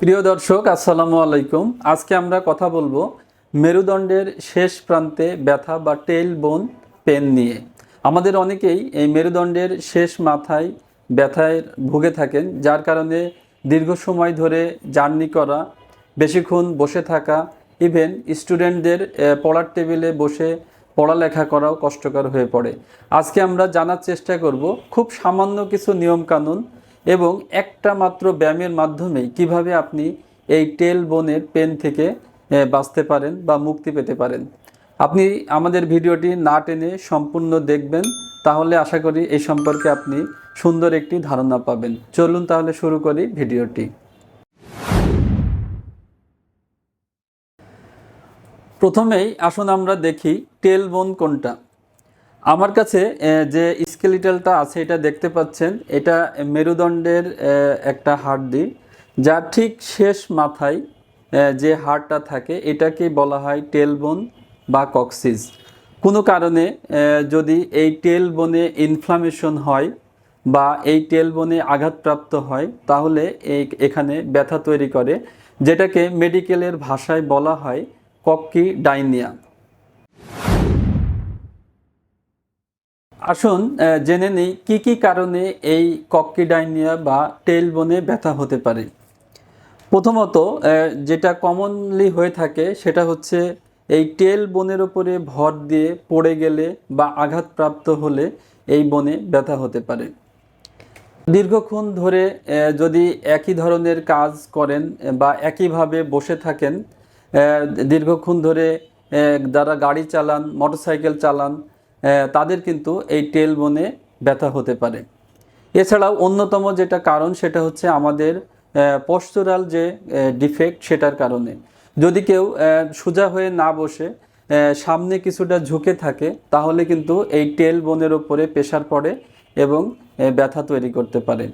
প্রিয় দর্শক, আসসালামু আলাইকুম। আজকে আমরা কথা বলব মেরুদণ্ডের শেষ প্রান্তে ব্যথা বা টেইল বোন পেন নিয়ে। আমাদের অনেকেই এই মেরুদণ্ডের শেষ মাথায় ব্যথায় ভুগে থাকেন, যার কারণে দীর্ঘ সময় ধরে জার্নি করা, বেশিক্ষণ বসে থাকা ইভেন স্টুডেন্টদের পড়ার টেবিলে বসে পড়ালেখা করাও কষ্টকর হয়ে পড়ে। আজকে আমরা জানার চেষ্টা করব, খুব সামান্য কিছু নিয়মকানুন এবং একটা মাত্র ব্যায়ামের মাধ্যমেই কীভাবে আপনি এই টেল বোনের পেন থেকে বাঁচতে পারেন বা মুক্তি পেতে পারেন। আপনি আমাদের ভিডিওটি না টেনে সম্পূর্ণ দেখবেন, তাহলে আশা করি এই সম্পর্কে আপনি সুন্দর একটি ধারণা পাবেন। চলুন তাহলে শুরু করি ভিডিওটি। প্রথমেই আসুন আমরা দেখি টেল বোন কোনটা। আমার কাছে যে স্কেলিটালটা আছে, এটা দেখতে পাচ্ছেন। এটা মেরুদণ্ডের একটা হাড্ডি যার ঠিক শেষ মাথায় যে হাড়টা থাকে, এটাকে বলা হয় টেল বোন বা কক্সিস। কোনো কারণে যদি এই টেল বোনে ইনফ্লামেশন হয় বা এই টেল বোনে আঘাতপ্রাপ্ত হয়, তাহলে এই, এখানে ব্যথা তৈরি করে, যেটাকে মেডিকেলের ভাষায় বলা হয় কক্কি ডাইনিয়া আসুন জেনে নেই কি কি কারণে এই কক্কিডাইনিয়া বা টেল বনে ব্যথা হতে পারে। প্রথমত যেটা কমনলি হয়ে থাকে সেটা হচ্ছে এই টেল বনের উপরে ভর দিয়ে পড়ে গেলে বা আঘাতপ্রাপ্ত হলে এই বনে ব্যথা হতে পারে। দীর্ঘক্ষণ ধরে যদি একই ধরনের কাজ করেন বা একইভাবে বসে থাকেন দীর্ঘক্ষণ ধরে যারা গাড়ি চালান, মোটরসাইকেল চালান তাদের কিন্তু এই টেল বনে ব্যথা হতে পারে। এছাড়াও অন্যতম যেটা কারণ সেটা হচ্ছে আমাদের পশ্চরাল যে ডিফেক্ট সেটার কারণে। যদি কেউ সোজা হয়ে না বসে সামনে কিছুটা ঝুঁকে থাকে, তাহলে কিন্তু এই টেল বনের ওপরে প্রেশার পড়ে এবং ব্যথা তৈরি করতে পারে।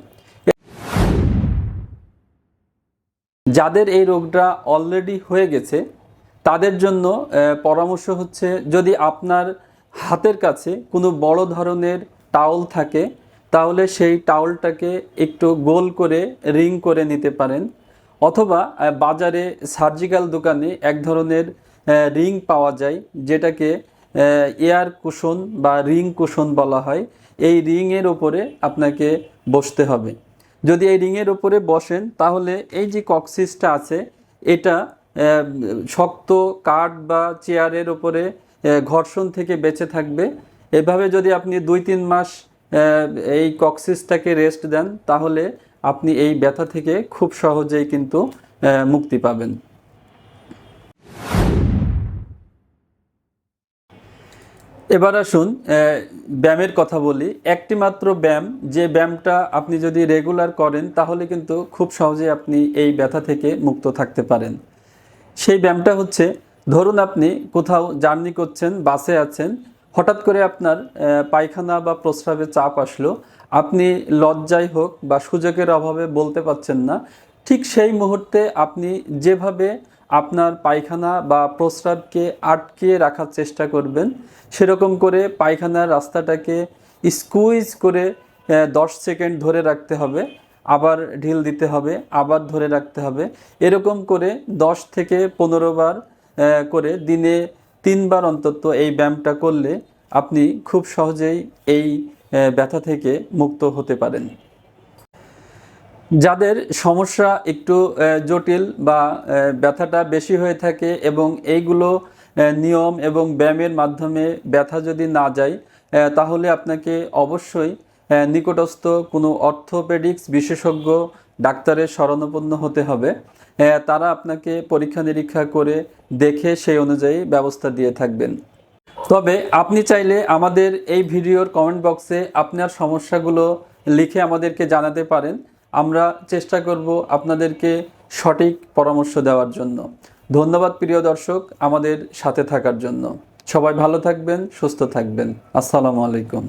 যাদের এই রোগটা অলরেডি হয়ে গেছে, তাদের জন্য পরামর্শ হচ্ছে যদি আপনার হাতের কাছে কোনো বড় ধরনের টাওল থাকে তাহলে সেই টাওলটাকে একটু গোল করে রিং করে নিতে পারেন। অথবা বাজারে সার্জিক্যাল দোকানে এক ধরনের রিং পাওয়া যায় যেটাকে এয়ার কুশন বা রিং কুশন বলা হয়। এই রিংয়ের ওপরে আপনাকে বসতে হবে। যদি এই রিংয়ের উপরে বসেন তাহলে এই যে কক্সিসটা আছে এটা শক্ত কাঠ বা চেয়ারের আহ, ঘর্ষণ থেকে বেঁচে থাকবে। এভাবে যদি আপনি দুই তিন মাস এই কক্সিসটাকে রেস্ট দেন, তাহলে আপনি এই ব্যথা থেকে খুব সহজেই কিন্তু মুক্তি পাবেন। এবার আসুন ব্যায়ামের কথা বলি। একটি মাত্র ব্যায়াম, যে ব্যায়ামটা আপনি যদি রেগুলার করেন, তাহলে কিন্তু খুব সহজে আপনি এই ব্যথা থেকে মুক্ত থাকতে পারেন। সেই ব্যায়ামটা হচ্ছে ধরুন আপনি কোথাও জার্নি করছেন, বাসে আছেন, হঠাৎ করে আপনার পায়খানা বা প্রস্রাবে চাপ আসলো। আপনি লজ্জায় হোক বা সুযোগের অভাবে বলতে পারছেন না, ঠিক সেই মুহূর্তে আপনি যেভাবে আপনার পায়খানা বা প্রস্রাবকে আটকে রাখার চেষ্টা করবেন, সেরকম করে পায়খানার রাস্তাটাকে স্কুইজ করে দশ সেকেন্ড ধরে রাখতে হবে, আবার ঢিল দিতে হবে, আবার ধরে রাখতে হবে। এরকম করে দশ থেকে পনেরো বার করে দিনে তিনবার অন্তত এই ব্যায়ামটা করলে আপনি খুব সহজেই এই ব্যথা থেকে মুক্ত হতে পারেন। যাদের সমস্যা একটু জটিল বা ব্যথাটা বেশি হয়ে থাকে এবং এইগুলো নিয়ম এবং ব্যায়ামের মাধ্যমে ব্যথা যদি না যায় তাহলে আপনাকে অবশ্যই নিকটস্থ কোনো অর্থোপেডিক্স বিশেষজ্ঞ ডাক্তারের শরণাপন্ন হতে হবে। তারা আপনাকে পরীক্ষা নিরীক্ষা করে দেখে সেই অনুযায়ী ব্যবস্থা দিয়ে থাকবেন। তবে আপনি চাইলে আমাদের এই ভিডিওর কমেন্ট বক্সে আপনার সমস্যাগুলো লিখে আমাদেরকে জানাতে পারেন। আমরা চেষ্টা করব আপনাদেরকে সঠিক পরামর্শ দেওয়ার জন্য। ধন্যবাদ প্রিয় দর্শক, আমাদের সাথে থাকার জন্য। সবাই ভালো থাকবেন, সুস্থ থাকবেন। আসসালামু আলাইকুম।